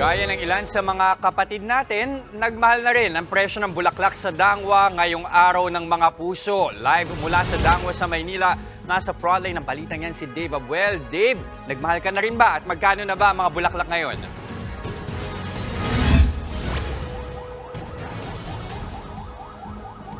Gaya ng ilan sa mga kapatid natin, nagmahal na rin ang presyo ng bulaklak sa Dangwa ngayong araw ng mga puso. Live mula sa Dangwa sa Maynila, nasa frontline ng balitang yan si Dave Abuel. Dave, nagmahal ka na rin ba at magkano na ba ang mga bulaklak ngayon?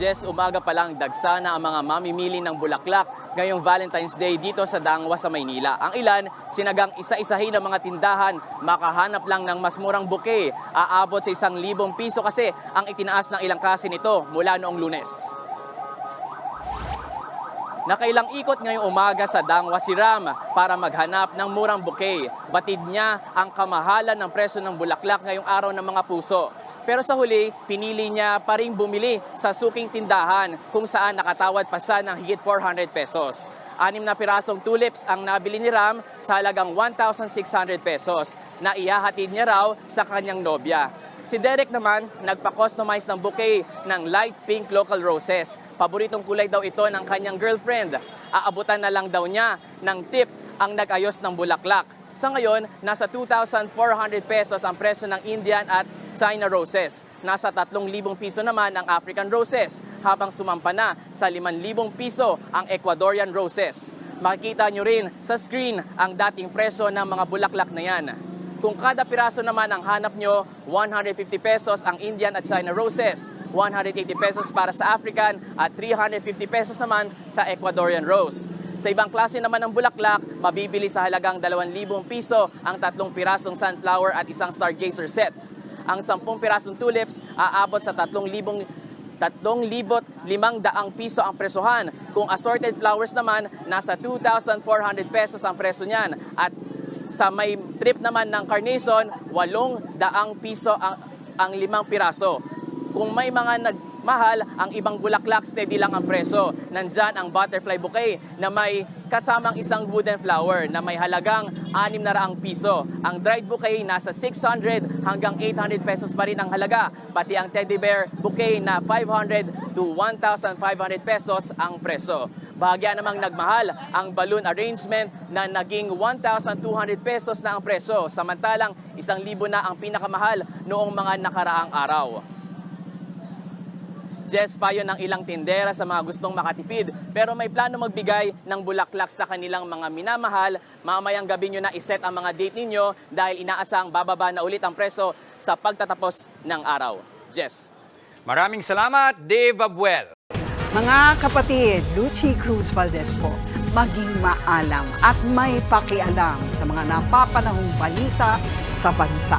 Jess, umaga pa lang dagsa na ang mga mamimili ng bulaklak ngayong Valentine's Day dito sa Dangwa sa Maynila. Ang ilan, sinagang isa-isahin ng mga tindahan, makahanap lang ng mas murang bouquet, aabot sa isang libong piso kasi ang itinaas ng ilang klase nito mula noong lunes. Nakailang ikot ngayong umaga sa Dangwa si Ram para maghanap ng murang bouquet. Batid niya ang kamahalan ng presyo ng bulaklak ngayong araw ng mga puso. Pero sa huli, pinili niya pa rin bumili sa suking tindahan kung saan nakatawad pa siya ng higit 400 pesos. Anim na pirasong tulips ang nabili ni Ram sa halagang 1,600 pesos na ihahatid niya raw sa kanyang nobya. Si Derek naman, nagpa-customize ng bouquet ng light pink local roses. Paboritong kulay daw ito ng kanyang girlfriend. Aabutan na lang daw niya ng tip ang nag-ayos ng bulaklak. Sa ngayon, nasa 2,400 pesos ang presyo ng Indian at China roses. Nasa 3,000 piso naman ang African roses, habang sumampa na sa 5,000 piso ang Ecuadorian roses. Makikita nyo rin sa screen ang dating presyo ng mga bulaklak na yan. Kung kada piraso naman ang hanap nyo, 150 pesos ang Indian at China roses, 180 pesos para sa African at 350 pesos naman sa Ecuadorian rose. Sa ibang klase naman ng bulaklak, mabibili sa halagang 2,000 piso ang tatlong pirasong sunflower at isang stargazer set. Ang 10 pirasong tulips aabot sa 3,000 3,500 piso ang presohan. Kung assorted flowers naman, nasa 2,400 pesos ang preso niyan. At sa may trip naman ng carnation, 800 piso ang, ang limang piraso. Kung may mga nagmahal, ang ibang bulaklak, steady lang ang preso. Nandyan ang butterfly bouquet na may kasamang isang wooden flower na may halagang 600 piso. Ang dried bouquet nasa 600 hanggang 800 pesos pa rin ang halaga. Pati ang teddy bear bouquet na 500 to 1,500 pesos ang preso. Bahagya namang nagmahal ang balloon arrangement na naging 1,200 pesos na ang preso. Samantalang 1,000 na ang pinakamahal noong mga nakaraang araw. Jess payo ng ilang tindera sa mga gustong makatipid pero may plano magbigay ng bulaklak sa kanilang mga minamahal. Mamayang gabi nyo na iset ang mga date ninyo dahil inaasang bababa na ulit ang preso sa pagtatapos ng araw. Jess. Maraming salamat, Dave Abuel. Mga kapatid, Lucy Cruz Valdez po, maging maalam at may pakialam sa mga napapanahong balita sa bansa.